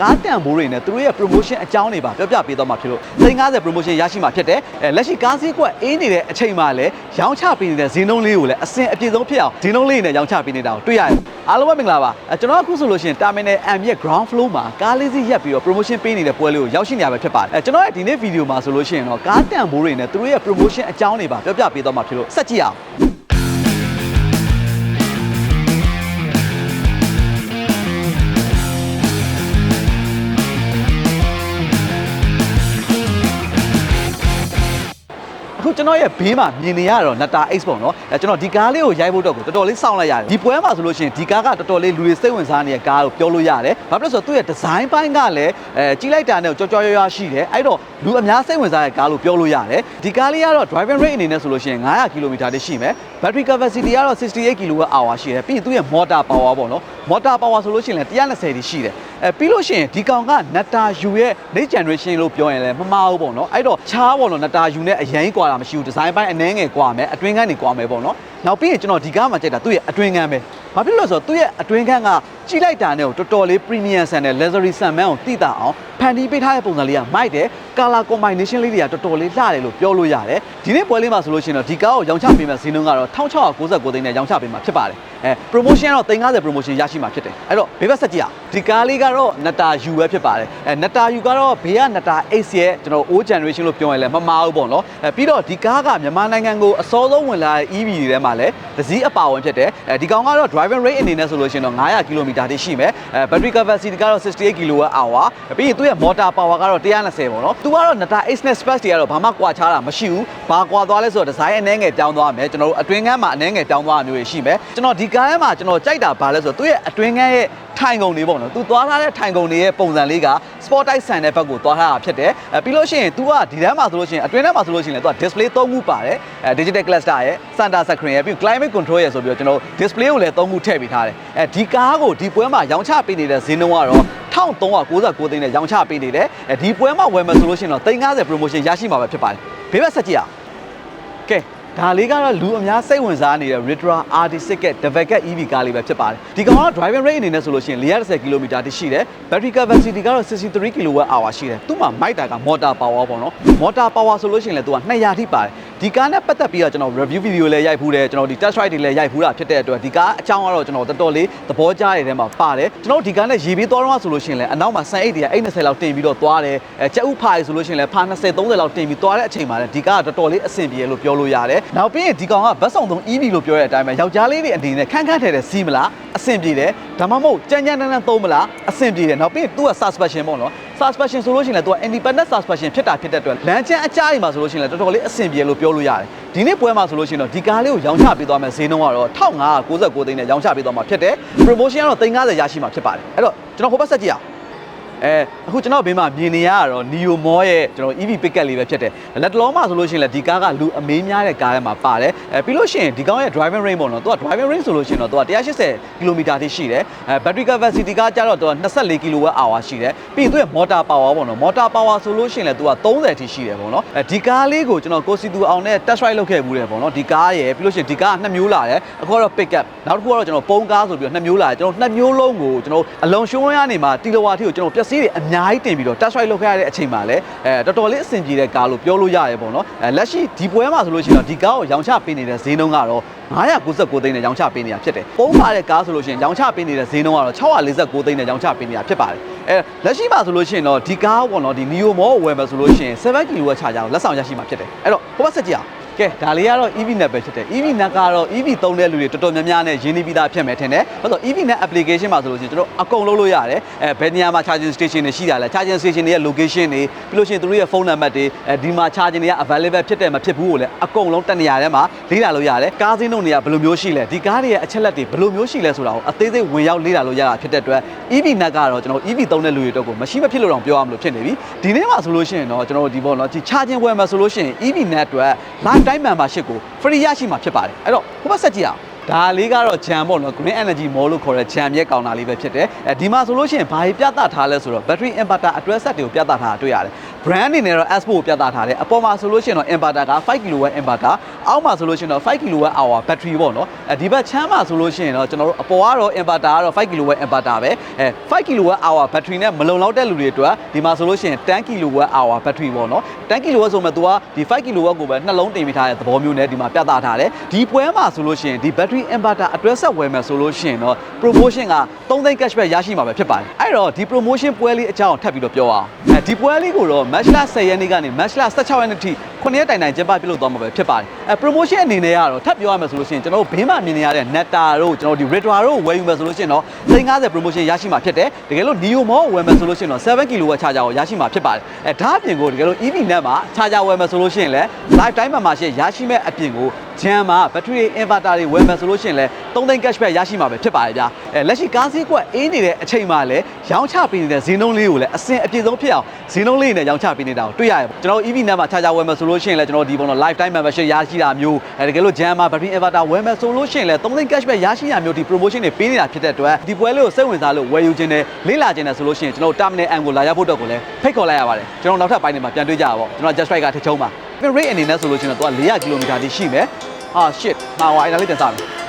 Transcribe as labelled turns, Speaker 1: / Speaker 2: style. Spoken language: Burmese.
Speaker 1: ကားတန်ဖိုးတွေနဲ့သူတို့ရဲ့ promotion အကြောင်းတွေပါပြောပြပေးသွားမှာဖြစ်လို့350 promotion ရရှိမှာဖြစ်တယ်အဲလက်ရှိကားစည်းကွက်အေးနေတဲ့အချိန်မှာလည်းရောင်းချပေးနေတဲ့ဈေးနှုန်းလေးကိုလည်းအစင်အပြေဆုံးဖြစ်အောင်ဈေးနှုန်းလေးနဲ့ရောင်းချပေးနေတာကိုတွေ့ရတယ်အားလုံးပဲမင်္ဂလာပါအဲကျွန်တော်အခုဆိုလို့ရှိရင် Terminal M ရဲ့ ground floor မှာကားလေးစီးရက်ပြီးတော့ promotion ပေးနေတဲ့ပွဲလေးကိုရောက်ရှိနေရပဲဖြစ်ပါတယ်အဲကျွန်တော်ရဲ့ဒီနေ့ဗီဒီယိုမှာဆိုလို့ရှိရင်တော့ကားတန်ဖိုးတွေနဲ့သူတို့ရဲ့ promotion အကြောင်းတွေပါပြောပြပေးသွားမှာဖြစ်လို့ဆက်ကြည့်အောင် ကျွန်တော်ရဲ့ဘေးမှာမြင်နေရတော့နတာ X ပေါ့နော်အဲကျွန်တော်ဒီကားလေးကိုရိုက်ဖို့တော့ကိုတော်တော်လေးစောင့်လိုက်ရတယ်ဒီပွဲမှာဆိုလို့ရှိရင်ဒီကားကတော်တော်လေးလူတွေစိတ်ဝင်စားနေတဲ့ကားကိုပြောလို့ရတယ်ဘာဖြစ်လို့လဲဆိုတော့သူ့ရဲ့ဒီဇိုင်းပိုင်းကလည်းအဲကြီးလိုက်တာနဲ့ကြောကြောရွရွရှိတယ်အဲ့တော့လူအများစိတ်ဝင်စားတဲ့ကားလို့ပြောလို့ရတယ်ဒီကားလေးကတော့ driving range အနေနဲ့ဆိုလို့ရှိရင်900 km တိရှိမယ် battery capacity ကတော့68 kWh ရှိတယ်ပြီးရင်သူ့ရဲ့ motor power ပေါ့နော် motor power ဆိုလို့ရှိရင်လည်း120တိရှိတယ် အဲပြီးလို့ရှိရင်ဒီကောင်ကနတာယူရဲ့ next generation လို့ပြောရင်လည်းမမှားဘူးပေါ့နော်အဲ့တော့ချားပေါ့နော်နတာယူနဲ့အရင်ကွာတာမရှိဘူးဒီဇိုင်းပိုင်းအနှဲငယ်ကွာမယ်အတွင်းခန်းတွေကွာမယ်ပေါ့နော်နောက်ပြီးရင်ကျွန်တော်ဒီကားမှာကြိုက်တာသူ့ရဲ့အတွင်းခန်းပဲဘာဖြစ်လို့လဲဆိုတော့သူ့ရဲ့အတွင်းခန်းကကြီးလိုက်တာနဲ့ကိုတော်တော်လေး premium ဆန်တဲ့ luxury ဆန်မန်းကိုတိတာအောင် ဖန်တီးပေးထားတဲ့ပုံစံလေးကမိုက်တယ် color combination လေးတွေကတော်တော်လေးလှတယ်လို့ပြောလို့ရတယ်ဒီနေ့ပွဲလေးမှာဆိုလို့ရှိရင်တော့ဒီကားကိုရောင်းချပေးမဲ့ဈေးနှုန်းကတော့1699သိန်းနဲ့ရောင်းချပေးမှာဖြစ်ပါတယ်အဲ promotion ကတော့350 promotion ရရှိမှာဖြစ်တယ်အဲ့တော့ဘေးဘက်ဆက်ကြည့်အောင်ဒီကားလေးကတော့နတာ U ပဲဖြစ်ပါတယ်အဲနတာ U ကတော့ဘေးကနတာ X ရဲ့ကျွန်တော် old generation လို့ပြောရင်လည်းမမှားဘူးပေါ့နော်အဲပြီးတော့ဒီကားကမြန်မာနိုင်ငံကိုအစောဆုံးဝင်လာတဲ့ EV တွေထဲမှာလည်းတစ်စီးအပါဝင်ဖြစ်တယ်အဲဒီကောင်ကတော့ driving range အနေနဲ့ဆိုလို့ရှိရင်တော့900 km တိရှိမယ်အဲ battery capacity ကတော့68 kWh ပြီးရင်သူ့ရဲ့ motor power ကတော့120ပေါ့နော်သူကတော့နတာ X နဲ့ space တွေကတော့ဘာမှကွာခြားတာမရှိဘူးဘာကွာသွားလဲဆိုတော့ design အနှဲငယ်ပြောင်းသွားမယ်ကျွန်တော်တို့အတွင်းခန်းမှာအနှဲငယ်ပြောင်းသွားတာမျိုးတွေရှိမယ်ကျွန်တော်ဒီကားထဲမှာကျွန်တော်ကြိုက်တာဘာလဲဆိုတော့သူ့ရဲ့အတွင်းခန်းရဲ့ထိုင်ကုန်တွေပေါ့နော်သူသွားထားတဲ့ထိုင်ကုန်တွေရဲ့ပုံစံလေးက sport type ဆန်တဲ့ဘက်ကိုသွားထားတာဖြစ်တယ်အဲပြီးလို့ရှိရင် तू ကဒီထဲမှာဆိုလို့ရှိရင်အတွင်းထဲမှာဆိုလို့ရှိရင်လည်း तू က display ၃ခုပါတယ်အဲ digital cluster ရဲ့ center screen ရဲ့ပြီး climate control ရဲ့ဆိုပြီးတော့ကျွန်တော် display ကိုလည်း၃ခုထည့်ပေးထားတယ်အဲဒီကားကိုဒီပွဲမှာရောင်းချပေးနေတဲ့ဈေးနှုန်းကတော့ 1399သိန်းနဲ့ရောင်းချပေးနေတယ်အဲဒီပွဲမှာဝယ်မယ်ဆိုလို့ရှိရင်တော့350 promotion ရရှိမှာပဲဖြစ်ပါတယ်ဘေးဘက်ဆက်ကြည့်အောင်ကဲဒါလေးကတော့လူအများစိတ်ဝင်စားနေတဲ့ Ritra RD6 က Develop EV ကားလေးပဲဖြစ်ပါတယ်ဒီကောင်ကတော့ driving range အနေနဲ့ဆိုလို့ရှိရင်430 km တိရှိတယ် battery capacity ကတော့63 kWh ရှိတယ်သူ့မှာမိုက်တာက motor power ပေါ့နော် motor power ဆိုလို့ရှိရင်လည်းသူက200ထိပါတယ် ဒီကားနဲ့ပတ်သက်ပြီးတော့ကျွန်တော် review video လည်းရိုက်ဖူးတယ်ကျွန်တော်ဒီ test ride တွေလည်းရိုက်ဖူးတာဖြစ်တဲ့အတွက်ဒီကားအကြောင်းကတော့ကျွန်တော်တော်တော်လေးသဘောကျတဲ့ထဲမှာပါတယ်ကျွန်တော်ဒီကားနဲ့ရေပေးသွားတော့ဆိုလို့ရှိရင်လည်းအနောက်မှာဆန်အိတ်တွေကအိတ်20လောက်တင်ပြီးတော့သွားတယ်အဲကြက်ဥဖားရီဆိုလို့ရှိရင်လည်းဖာ20 30လောက်တင်ပြီးသွားတဲ့အချိန်မှာလည်းဒီကားကတော်တော်လေးအဆင်ပြေလို့ပြောလို့ရတယ်နောက်ပြီးရင်ဒီကောင်ကဘတ်ဆောင်သုံး EV လို့ပြောတဲ့အတိုင်းပဲယောက်ျားလေးတွေအနေနဲ့ခန်းခန်းထဲထဲစီးမလားအဆင်ပြေတယ်ဒါမှမဟုတ်ကြမ်းကြမ်းတမ်းတမ်းသုံးမလားအဆင်ပြေတယ်နောက်ပြီးရင်သူက suspension ပေါ့နော် suspension ဆိုလို့ရှိရင်လည်းသူက independent suspension ဖြစ်တာဖြစ်တဲ့အတွက်လမ်းကျန်းအကြားတွေမှာဆိုလို့ရှိရင်လည်းတော်တော်လေးအဆင်ပြေလို့ပြောလို့ရတယ်ဒီနေ့ပွဲမှာဆိုလို့ရှိရင်တော့ဒီကားလေးကိုရောင်းချပေးသွားမယ်ဈေးနှုန်းကတော့1599သိန်းနဲ့ရောင်းချပေးသွားမှာဖြစ်တယ် promotion ကတော့350ရရှိမှာဖြစ်ပါတယ်အဲ့တော့ကျွန်တော်ဟိုဘက်ဆက်ကြည့်အောင် အဲအခုကျွန်တော်ဘေးမှာမြင်နေရတာတော့ Neo Mall ရဲ့ကျွန်တော် EV pickup လေးပဲဖြစ်တယ်လက်တလုံးမှာဆိုလို့ရှိရင်လည်းဒီကားကလူအမေးများတဲ့ကားထဲမှာပါတယ်အဲပြီးလို့ရှိရင်ဒီကောင်ရဲ့ driving range ပေါ့နော်သူက driving range ဆိုလို့ရှိရင်တော့သူက180 km တိရှိတယ်အဲ battery capacity ကကြတော့သူက24 kWh ရှိတယ်ပြီးရင်သူရဲ့ motor power ပေါ့နော် motor power ဆိုလို့ရှိရင်လည်းသူက30ထိရှိတယ်ပေါ့နော်အဲဒီကားလေးကိုကျွန်တော်ကိုစီတူအောင်နဲ့ test ride လုပ်ခဲ့ဘူးတယ်ပေါ့နော်ဒီကားရဲ့ပြီးလို့ရှိရင်ဒီကားကနှစ်မျိုးလာတယ်အခုကတော့ pickup နောက်တစ်ခုကတော့ကျွန်တော်ပုံကားဆိုပြီးတော့နှစ်မျိုးလာတယ်ကျွန်တော်နှစ်မျိုးလုံးကိုကျွန်တော်အလုံးရှုံးရနေမှာတီလိုဝါထိကိုကျွန်တော်ပျက်စီးတွေအများကြီးတင်ပြီးတော့ test ride လုပ်ခဲ့ရတဲ့အချိန်မှာလည်းအဲတော်တော်လေးအဆင်ပြေတဲ့ကားလို့ပြောလို့ရတယ်ပေါ့နော်အဲလက်ရှိဒီပွဲမှာဆိုလို့ရှိရင်တော့ဒီကားကိုရောင်းချပေးနေတဲ့ဈေးနှုန်းကတော့999သိန်းနဲ့ရောင်းချပေးနေတာဖြစ်တယ်ပုံပါတဲ့ကားဆိုလို့ရှိရင်ရောင်းချပေးနေတဲ့ဈေးနှုန်းကတော့649သိန်းနဲ့ရောင်းချပေးနေတာဖြစ်ပါတယ်အဲလက်ရှိမှာဆိုလို့ရှိရင်တော့ဒီကားပေါ့နော်ဒီ Neo Mall ကိုဝယ်မယ်ဆိုလို့ရှိရင်7 kW ချာကြအောင်လက်ဆောင်ရရှိမှာဖြစ်တယ်အဲ့တော့ဟိုဘက်ဆက်ကြည့်အောင် ကဲဒါလေးကတော့ EV net ပဲဖြစ်တယ် EV net ကတော့ EV သုံးတဲ့လူတွေတော်တော်များများနဲ့ရင်းနှီးပြီးသားဖြစ်မယ်ထင်တယ်ဘာလို့ EV net application မှာဆိုလို့ရှိရင်ကျွန်တော်အကုန်လုံးလို့ရတယ်အဲဘယ်နေရာမှာ charging station တွေရှိတာလဲ charging station တွေရဲ့ location တွေပြီးလို့ရှိရင်သူတို့ရဲ့ဖုန်းနံပါတ်တွေအဲဒီမှာ charging တွေက available ဖြစ်တယ်မဖြစ်ဘူးကိုလည်းအကုန်လုံးတစ်နေရာထဲမှာလေ့လာလို့ရတယ်ကားစင်းတို့နေရာဘယ်လိုမျိုးရှိလဲဒီကားတွေရဲ့အချက်လက်တွေဘယ်လိုမျိုးရှိလဲဆိုတာကိုအသေးစိတ်ဝင်ရောက်လေ့လာလို့ရတာဖြစ်တဲ့အတွက် EV net ကတော့ကျွန်တော် EV သုံးတဲ့လူတွေအတွက်ကိုမရှိမဖြစ်လို့တော့ပြောရမလို့ဖြစ်နေပြီဒီနေ့မှာဆိုလို့ရှိရင်တော့ကျွန်တော်ဒီပေါ့နော်ဒီ charging ဝယ်မှာဆိုလို့ရှိရင် EV net အတွက် lifetime membership ကို free ရရှိမှာဖြစ်ပါတယ်အဲ့တော့ဟိုဘက်ဆက်ကြည့်အောင်ဒါလေးကတော့ဂျမ်ပေါ့နော် green energy mall လို့ခေါ်တဲ့ဂျမ်ရဲ့ကောင်တာလေးပဲဖြစ်တယ်အဲဒီမှာဆိုလို့ရှိရင်ဘာကြီးပြသထားလဲဆိုတော့ battery inverter အတွဲဆက်တွေကိုပြသထားတာတွေ့ရတယ် brand အနေနဲ့တော့ S4 ကိုပြသထားတယ်အပေါ်မှာဆိုလို့ရှိရင်တော့ inverter က5 kW inverter အောက်မှာဆိုလို့ရှိရင်တော့5 kWh battery ပေါ့နော်အဲဒီဘက်ချမ်းမှာဆိုလို့ရှိရင်တော့ကျွန်တော်တို့အပေါ်ကတော့ inverter ကတော့5 kWh inverter ပဲအဲ5 kWh battery နဲ့မလုံလောက်တဲ့လူတွေအတွက်ဒီမှာဆိုလို့ရှိရင်10 kWh battery ပေါ့နော်10 kWh ဆိုမှ तू ကဒီ5 kWh ကိုပဲနှလုံးတင်ပေးထားတဲ့သဘောမျိုးနဲ့ဒီမှာပြသထားတယ်ဒီပွဲမှာဆိုလို့ရှိရင်ဒီ battery inverter အတွဲဆက်ဝယ်မယ်ဆိုလို့ရှိရင်တော့ promotion က3သိန်း cashback ရရှိမှာပဲဖြစ်ပါတယ်အဲ့တော့ဒီ promotion ပွဲလေးအကြောင်းထပ်ပြီးတော့ပြောအောင်အဲဒီပွဲလေးကိုတော့ match လ10ရက်နေ့ကနေ match လ16ရက်နေ့ထိ9ရက်တိုင်တိုင်ကျင်းပပြုလုပ်သွားမှာပဲဖြစ်ပါတယ်အဲ promotion အနေနဲ့ကတော့ထပ်ပြောရမယ်ဆိုလို့ရှိရင်ကျွန်တော်တို့ဘေးမှာမြင်နေရတဲ့ Netta တို့ကျွန်တော်တို့ဒီ Retro တို့ဝယ်ယူမယ်ဆိုလို့ရှိရင်တော့350 promotion ရရှိမှာဖြစ်တယ်တကယ်လို့ Neo Mall ဝယ်မယ်ဆိုလို့ရှိရင်တော့7 kW charger ကိုရရှိမှာဖြစ်ပါတယ်အဲဒါအပြင်ကိုတကယ်လို့ EV net မှာ charger ဝယ်မယ်ဆိုလို့ရှိရင်လည်း lifetime membership ရရှိမဲ့အပြင်ကိုဂျမ်မှာ battery inverter တွေဝယ်မယ်ဆိုလို့ရှိရင်လည်း3သိန်း cashback ရရှိမှာပဲဖြစ်ပါတယ်ဗျာအဲလက်ရှိကားစည်းကွက်အေးနေတဲ့အချိန်မှာလည်းရောင်းချပေးနေတဲ့ဈေးနှုန်းလေးကိုလည်းအဆင်အပြေဆုံးဖြစ်အောင်ဈေးနှုန်းလေးနဲ့ရောင်းချပေးနေတာကိုတွေ့ရတယ်ကျွန်တော် EV net မှာ charger ဝယ်မယ်ဆိုလို့ရှိရင်လည်းကျွန်တော်ဒီပုံတော့ lifetime membership ရရှိတာမျိုးအဲတကယ်လို့ဂျမ်မှာ battery inverter ဝယ်မယ်ဆိုလို့ရှိရင်လည်း3သိန်း cashback ရရှိရမျိုးဒီ promotion တွေပေးနေတာဖြစ်တဲ့အတွက်ဒီပွဲလေးကိုစိတ်ဝင်စားလို့ဝယ်ယူခြင်းနဲ့လေ့လာခြင်းနဲ့ဆိုလို့ရှိရင်ကျွန်တော် terminal M ကိုလာရောက်ဖို့အတွက်ကိုလည်းဖိတ်ခေါ်လိုက်ရပါတယ်ကျွန်တော်နောက်ထပ်ပိုင်းတွေမှာပြန်တွေ့ကြရပါဘောကျွန်တော် just right ကထချုံးပါ rate အနေနဲ့ဆိုလို့ရှိရင်တော့သူက400 km တိရှိမယ်ဟာ shit မှာဝိုင်းလာလေးတင်စားမယ်